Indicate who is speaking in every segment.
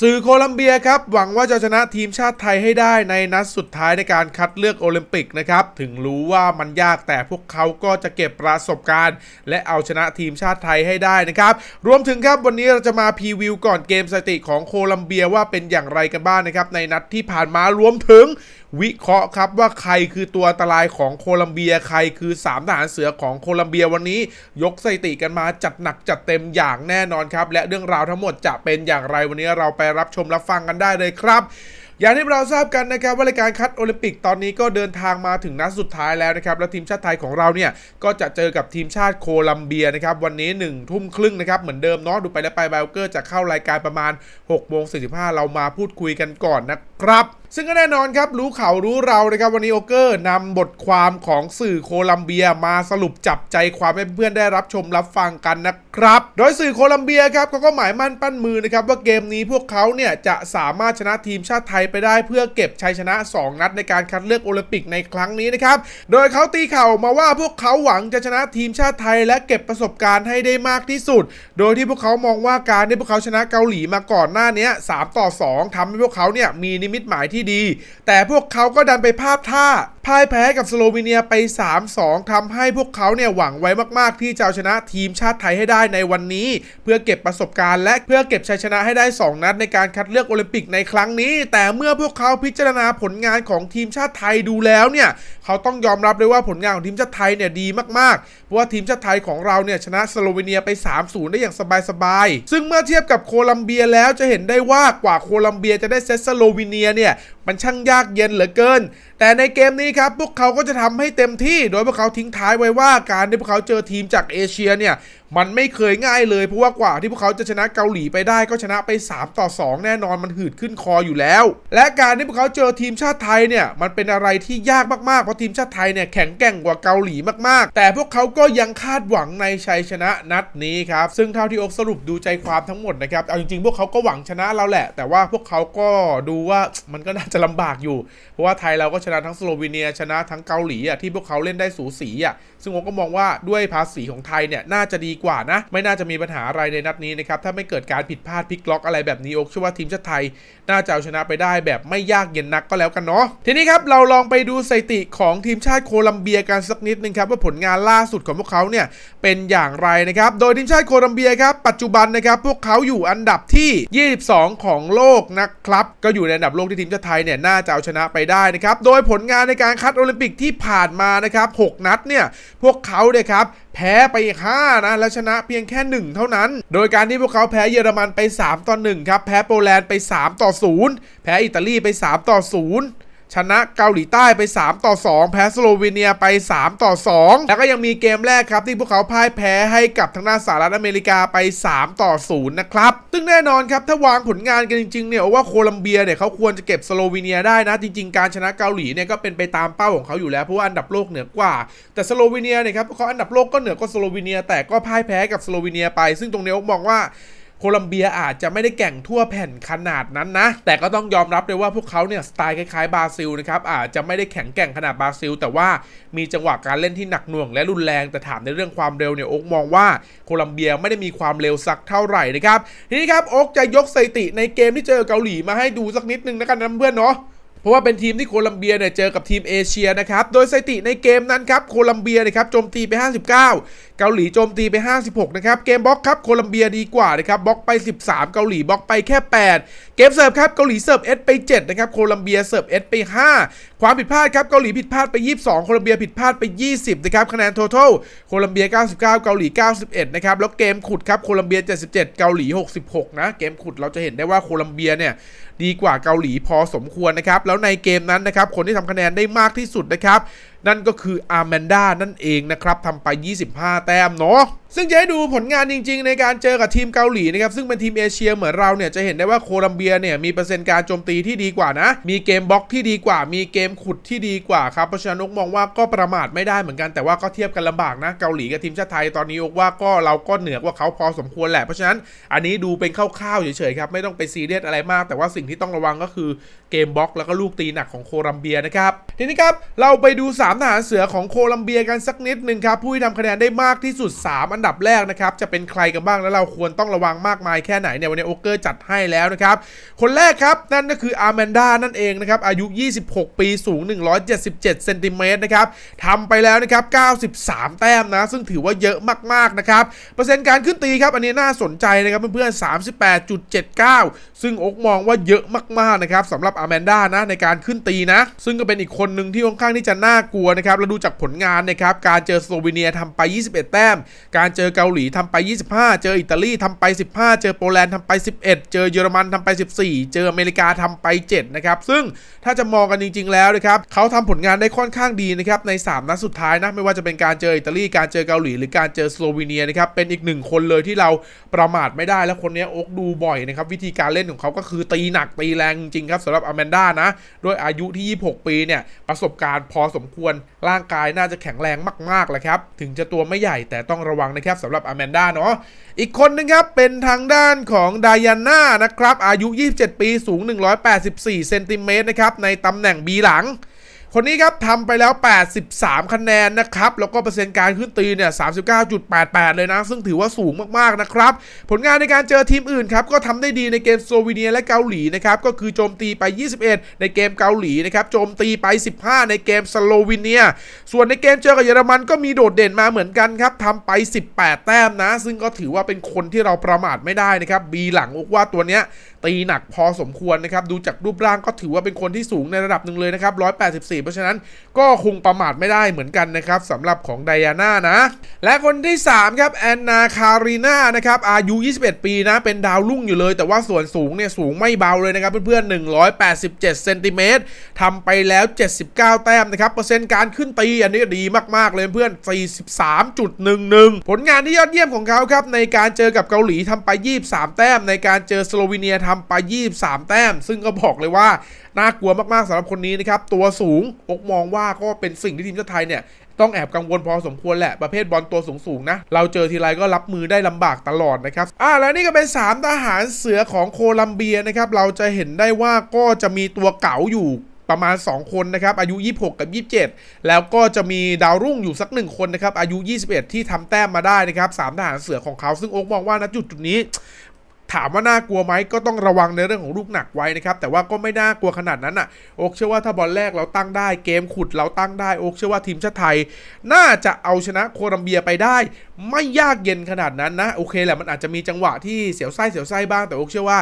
Speaker 1: สื่อโคลัมเบียครับหวังว่าจะชนะทีมชาติไทยให้ได้ในนัดสุดท้ายในการคัดเลือกโอลิมปิกนะครับถึงรู้ว่ามันยากแต่พวกเขาก็จะเก็บประสบการณ์ และเอาชนะทีมชาติไทยให้ได้นะครับรวมถึงครับวันนี้เราจะมาพรีวิวก่อนเกมสถิติของโคลัมเบียว่าเป็นอย่างไรกันบ้างนะครับในนัดที่ผ่านมารวมถึงวิเคราะห์ครับว่าใครคือตัวอันตรายของโคลัมเบียใครคือ3ทหารเสือของโคลัมเบียวันนี้ ยกสถิติกันมาจัดหนักจัดเต็มอย่างแน่นอนครับ และเรื่องราวทั้งหมดจะเป็นอย่างไรวันนี้เราไปรับชมรับฟังกันได้เลยครับอย่างที่เราทราบกันนะครับว่ารายการคัดโอลิมปิกตอนนี้ก็เดินทางมาถึงนัดสุดท้ายแล้วนะครับแล้วทีมชาติไทยของเราเนี่ยก็จะเจอกับทีมชาติโคลัมเบียนะครับวันนี้1นึ่ทุ่มครึ่งนะครับเหมือนเดิมเนาะดูไปแล้วไปไบลเกอร์จะเข้ารายการประมาณ6โมง45เรามาพูดคุยกันก่อนนะครับ ซึ่งก็แน่นอนครับรู้เขารู้เรานะครับวันนี้โอเกอร์นำบทความของสื่อโคลัมเบียมาสรุปจับใจความให้เพื่อนได้รับชมรับฟังกันนะครับ โดยสื่อโคลัมเบียครับเขาก็หมายมั่นปั้นมือนะครับว่าเกมนี้พวกเขาเนี่ยจะสามารถชนะทีมชาติไทยไปได้เพื่อเก็บชัยชนะ 2 นัดในการคัดเลือกโอลิมปิกในครั้งนี้นะครับ โดยเขาตีเข่ามาว่าพวกเขาหวังจะชนะทีมชาติไทย และเก็บประสบการณ์ให้ได้มากที่สุด โดยที่พวกเขามองว่าการที่พวกเขาชนะเกาหลีมาก่อนหน้านี้3ต่อ 2ทำให้พวกเขาเนี่ยมีนิมิตหมายที่ดี แต่พวกเขาก็ดันไปพลาดท่า พ่ายแพ้กับสโลวีเนียไป 3-2ทำให้พวกเขาเนี่ยหวังไว้มาก ๆ ที่จะเอาชนะทีมชาติไทยให้ได้ในวันนี้ เพื่อเก็บประสบการณ์ และเพื่อเก็บชัยชนะให้ได้ 2 นัดในการคัดเลือกโอลิมปิกในครั้งนี้ แต่เมื่อพวกเขาพิจารณาผลงานของทีมชาติไทยดูแล้วเนี่ยเขาต้องยอมรับเลยว่าผลงานของทีมชาติไทยเนี่ยดีมาก ๆ เพราะว่าทีมชาติไทยของเราเนี่ยชนะสโลวีเนียไป 3-0 ได้อย่างสบาย ๆ ซึ่งเมื่อเทียบกับโคลัมเบียแล้วจะเห็นได้ว่ากว่าโคลัมเบียจะได้เซตสโลวีเนียเนี่ยมันช่างยากเย็นเหลือเกิน แต่ในเกมนี้ครับพวกเขาก็จะทำให้เต็มที่ โดยพวกเขาทิ้งท้ายไว้ว่าการที่พวกเขาเจอทีมจากเอเชียเนี่ยมันไม่เคยง่ายเลยเพราะว่ากว่าที่พวกเขาจะชนะเกาหลีไปได้ก็ชนะไป 3 ต่อ 2 แน่นอนมันหืดขึ้นคออยู่แล้ว และการที่พวกเขาเจอทีมชาติไทยเนี่ยมันเป็นอะไรที่ยากมากๆเพราะทีมชาติไทยเนี่ยแข็งแกร่งกว่าเกาหลีมากๆ แต่พวกเขาก็ยังคาดหวังในชัยชนะนัดนี้ครับซึ่งเท่าที่อกสรุปดูใจความทั้งหมดนะครับเอาจริงๆ พวกเขาก็หวังชนะเราแหละ แต่ว่าพวกเขาก็ดูว่ามันก็น่าจะลำบากอยู่ เพราะว่าไทยเราก็ชนะทั้งสโลวีเนียชนะทั้งเกาหลีอะที่พวกเขาเล่นได้สูสีอะซึ่งผมก็มองว่าด้วยภาษีของไทยเนี่ยน่าจะดีกว่านะ ไม่น่าจะมีปัญหาอะไรในนัดนี้นะครับ ถ้าไม่เกิดการผิดพลาดพลิกล็อกอะไรแบบนี้โอกเชื่อว่าทีมชาติไทย น่าจะเอาชนะไปได้แบบไม่ยากเย็นนักก็แล้วกันเนาะ ทีนี้ครับเราลองไปดูสถิติของทีมชาติโคลัมเบียกันสักนิดนึงครับว่าผลงานล่าสุดของพวกเขาเนี่ยเป็นอย่างไรนะครับ โดยทีมชาติโคลัมเบียครับปัจจุบันนะครับพวกเขาอยู่อันดับที่ 22 ของโลกนะครับ ก็อยู่ในอันดับโลกที่ทีมชาติไทยเนี่ยน่าจะเอาชนะไปได้นะครับ โดยผลงานในการคัดโอลิมปิกที่ผ่านมานะครับ 6 นัดเนี่ยพวกเขาเนี่ยครับ แพ้ไปอีก5นะและชนะเพียงแค่ 1 เท่านั้น โดยการที่พวกเขาแพ้เยอรมันไป 3 ต่อ 1 ครับ แพ้โปแลนด์ไป 3 ต่อ 0 แพ้อิตาลีไป 3 ต่อ 0 ชนะเกาหลีใต้ไป 3 ต่อ 2 แพ้สโลวีเนียไป 3 ต่อ 2 แล้วก็ยังมีเกมแรกครับที่พวกเขาพ่ายแพ้ให้กับทางด้านสหรัฐอเมริกาไป 3 ต่อ 0 นะครับ ซึ่งแน่นอนครับ ถ้าวางผลงานกันจริงๆเนี่ยว่าโคลัมเบียเนี่ยเขาควรจะเก็บสโลวีเนียได้นะ จริง ๆ การชนะเกาหลีเนี่ยก็เป็นไปตามเป้าของเขาอยู่แล้ว เพราะว่าอันดับโลกเหนือกว่า แต่สโลวีเนียเนี่ยครับเขาอันดับโลกก็เหนือกว่าสโลวีเนีย แต่ก็พ่ายแพ้กับสโลวีเนียไป ซึ่งตรงนี้ผมมองว่า โคลัมเบียอาจจะไม่ได้แก่งทั่วแผ่นขนาดนั้นนะ แต่ก็ต้องยอมรับเลยว่าพวกเขาเนี่ยสไตล์คล้ายๆบราซิลนะครับอาจจะไม่ได้แข็งแกร่งขนาดบราซิล แต่ว่ามีจังหวะการเล่นที่หนักหน่วงและรุนแรงแต่ถามในเรื่องความเร็วเนี่ยโอ๊กมองว่าโคลัมเบียไม่ได้มีความเร็วสักเท่าไหร่นะครับทีนี้ครับโอ๊กจะยกสถิติในเกมที่เจอเกาหลีมาให้ดูสักนิดนึงนะกันนะเพื่อนเนาะ เพราะว่าเป็นทีมที่โคลัมเบียเนี่ยเจอกับทีมเอเชียนะครับ โดยสถิติในเกมนั้นครับโคลัมเบียนะครับโจมตีไป 59 เกาหลีโจมตีไป 56 นะครับ เกมบล็อกครับโคลัมเบียดีกว่านะครับบล็อกไป 13 เกาหลีบล็อกไปแค่ 8 เกมเสิร์ฟครับเกาหลีเสิร์ฟเอสไป 7 นะครับโคลัมเบียเสิร์ฟเอสไป 5 ความผิดพลาดครับเกาหลีผิดพลาดไป 22 โคลัมเบียผิดพลาดไป 20 นะครับคะแนน total โคลัมเบีย 99 เกาหลี 91 นะครับแล้วเกมขุดครับโคลัมเบีย 77 เกาหลี 66 นะเกมขุดเราจะเห็นได้ว่าโคลัมเบียเนี่ย ดีกว่าเกาหลีพอสมควรนะครับแล้วในเกมนั้นนะครับคนที่ทำคะแนนได้มากที่สุดนะครับนั่นก็คืออาร์แมนดานั่นเองนะครับทำไป 25 แต้มเนาะซึ่งจะให้ดูผลงานจริง ๆ ในการเจอกับทีมเกาหลีนะครับซึ่งเป็นทีมเอเชียเหมือนเราเนี่ยจะเห็นได้ว่าโคลัมเบียเนี่ยมีเปอร์เซ็นต์การโจมตีที่ดีกว่านะ มีเกมบล็อกที่ดีกว่า มีเกมขุดที่ดีกว่าครับเพราะฉะนั้นอกมองว่าก็ประมาทไม่ได้เหมือนกันแต่ว่าก็เทียบกันลำบากนะเกาหลีกับทีมชาติไทยตอนนี้อกว่าก็เราก็เหนือกว่าเขาพอสมควรแหละเพราะฉะนั้นอันนี้ดูเป็นคร่าวๆเฉยๆครับไม่ต้องไปซีเรียสอะไรมาก แต่ว่าสิ่งที่ต้องระวังก็คือเกมบล็อกแล้วก็ลูกตีหนักของโคลัมเบียนะครับทีนี้ครับเราไปดู3ทหารเสือของโคลัมเบียกันสักนิดหนึ่งครับ ผู้ที่ทำคะแนนได้มากที่สุด 3 อันดับแรกนะครับ จะเป็นใครกันบ้างแล้วเราควรต้องระวังมากมายแค่ไหนเนี่ยวันนี้โอเกอร์จัดให้แล้วนะครับ คนแรกครับ นั่นก็คืออาร์แมนดานั่นเองนะครับ อายุ 26 ปีสูง 177เซนติเมตรนะครับทำไปแล้วนะครับ 93 แต้มนะ ซึ่งถือว่าเยอะมากๆนะครับเปอร์เซ็นต์การขึ้นตีครับอันนี้น่าสนใจนะครับเพื่อนๆ38.79 ซึ่งอกมองว่าเยอะมากๆนะครับสำหรับอาร์แมนดานะในการขึ้นตีนะ ซึ่งก็เป็นอีกคนหนึ่งที่ค่อนข้างที่จะน่ากลัวนะครับ แล้วดูจากผลงานนะครับ การเจอสโลวีเนียทำไป 21 แต้ม การเจอเกาหลีทำไป 25 เจออิตาลีทำไป 15 เจอโปแลนด์ทำไป 11 เจอเยอรมันทำไป 14 เจออเมริกาทำไป 7 นะครับ ซึ่งถ้าจะมองกันจริง ๆ แล้วนะครับเขาทำผลงานได้ค่อนข้างดีนะครับ ใน 3 นัดสุดท้ายนะ ไม่ว่าจะเป็นการเจออิตาลี การเจอเกาหลี หรือการเจอสโลวีเนียนะครับ เป็นอีกหนึ่งคนเลยที่เราประมาทไม่ได้ แล้วคนนี้โอ๊กดูบ่อยนะครับ วิธีการเล่นของเขาก็คือตีหนักตีแรงจริงๆครับสำหรับอแมนด้านะ ด้วยอายุที่ 26 ปีเนี่ย ประสบการณ์พอสมควรร่างกายน่าจะแข็งแรงมากๆแหละครับ ถึงจะตัวไม่ใหญ่แต่ต้องระวังนะครับสำหรับอแมนด้าเนาะอีกคนนึงครับ เป็นทางด้านของไดอาน่านะครับ อายุ 27 ปีสูง 184 เซนติเมตรนะครับในตำแหน่งบีหลัง คนนี้ครับทำไปแล้ว 83 คะแนนนะครับ แล้วก็เปอร์เซ็นต์การขึ้นตีเนี่ย 39.88 เลยนะ ซึ่งถือว่าสูงมากๆนะครับ ผลงานในการเจอทีมอื่นครับ ก็ทำได้ดีในเกมสโลวีเนียและเกาหลีนะครับ ก็คือโจมตีไป 21 ในเกมเกาหลีนะครับ โจมตีไป 15 ในเกมสโลวีเนีย ส่วนในเกมเจอกับเยอรมันก็มีโดดเด่นมาเหมือนกันครับทำไป 18 แต้มนะ ซึ่งก็ถือว่าเป็นคนที่เราประมาทไม่ได้นะครับ บีหลังอกว่าตัวเนี้ยตีหนักพอสมควรนะครับ ดูจากรูปร่างก็ถือว่าเป็นคนที่สูงในระดับหนึ่งเลยนะครับ184เพราะฉะนั้นก็คงประมาทไม่ได้เหมือนกันนะครับสำหรับของไดอาน่านะ และคนที่ 3 ครับแอนนาคารีนานะครับอายุ 21 ปีนะ เป็นดาวรุ่งอยู่เลย แต่ว่าส่วนสูงเนี่ยสูงไม่เบาเลยนะครับเพื่อนๆ 187เซนติเมตรทำไปแล้ว 79 แต้มนะครับ เปอร์เซ็นต์การขึ้นตี อันนี้ดีมากๆเลยเพื่อน 43.11 ผลงานที่ยอดเยี่ยมของเขาครับ ในการเจอกับเกาหลีทำไป 23 แต้ม ในการเจอสโลวีเนียทำไป 23 แต้ม ซึ่งก็บอกเลยว่าน่ากลัวมากๆสำหรับคนนี้นะครับ ตัวสูงอกมองว่าก็เป็นสิ่งที่ทีมชาติไทยเนี่ยต้องแอบกังวลพอสมควรแหละประเภทบอลตัวสูงๆนะ เราเจอทีไรก็รับมือได้ลำบากตลอดนะครับ อ่าแล้วนี่ก็เป็น 3 ทหารเสือของโคลัมเบียนะครับ เราจะเห็นได้ว่าก็จะมีตัวเก๋าอยู่ประมาณ 2 คนนะครับ อายุ 26 กับ 27 แล้วก็จะมีดาวรุ่งอยู่สักหนึ่งคนนะครับ อายุ 21 ที่ทำแต้มมาได้นะครับสามทหารเสือของเขา ซึ่งโอ๊กมองว่าณจุดจุดนี้ ถามว่าน่ากลัวไหมก็ต้องระวังในเรื่องของลูกหนักไว้นะครับ แต่ว่าก็ไม่น่ากลัวขนาดนั้นอะโอกเชื่อว่าถ้าบอลแรกเราตั้งได้เกมขุดเราตั้งได้โอกเชื่อว่าทีมชาติไทย น่าจะเอาชนะโคลัมเบียไปได้ ไม่ยากเย็นขนาดนั้นนะโอเคแหละมันอาจจะมีจังหวะที่เสียวไส้เสียวไส้บ้างแต่โอกเชื่อว่า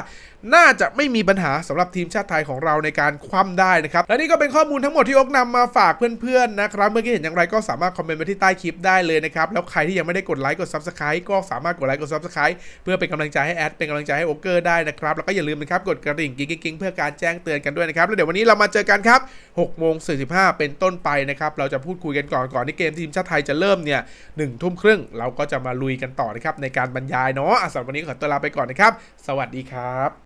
Speaker 1: น่าจะไม่มีปัญหาสำหรับทีมชาติไทยของเราในการคว่ำได้นะครับและนี่ก็เป็นข้อมูลทั้งหมดที่โอกนำมาฝากเพื่อนๆนะครับเมื่อกี้เห็นอย่างไรก็สามารถคอมเมนต์มาที่ใต้คลิปได้เลยนะครับแล้วใครที่ยังไม่ได้กดไลค์กด Subscribe ก็สามารถกดไลค์กด Subscribe เพื่อเป็นกำลังใจให้แอดเป็นกำลังใจให้โอเกอร์ได้นะครับ แล้วก็อย่าลืมนะครับกดกระดิ่งกิ๊งกิ๊งๆเพื่อการแจ้งเตือนกันด้วยนะครับ แล้วเดี๋ยววันนี้เรามาเจอกันครับ6โมง45 เป็นต้นไปนะครับ เราจะพูดคุยกันก่อนก่อนที่เกมทีมชาติไทยจะเริ่มเนี่ยหนึ่งทุ่มครึ่งเราก็จะมาลุยกันต่อนะครับในการบรรยายเนาะอะสำหรับวันนี้ขอตัวลาไปก่อนนะครับ สวัสดีครับ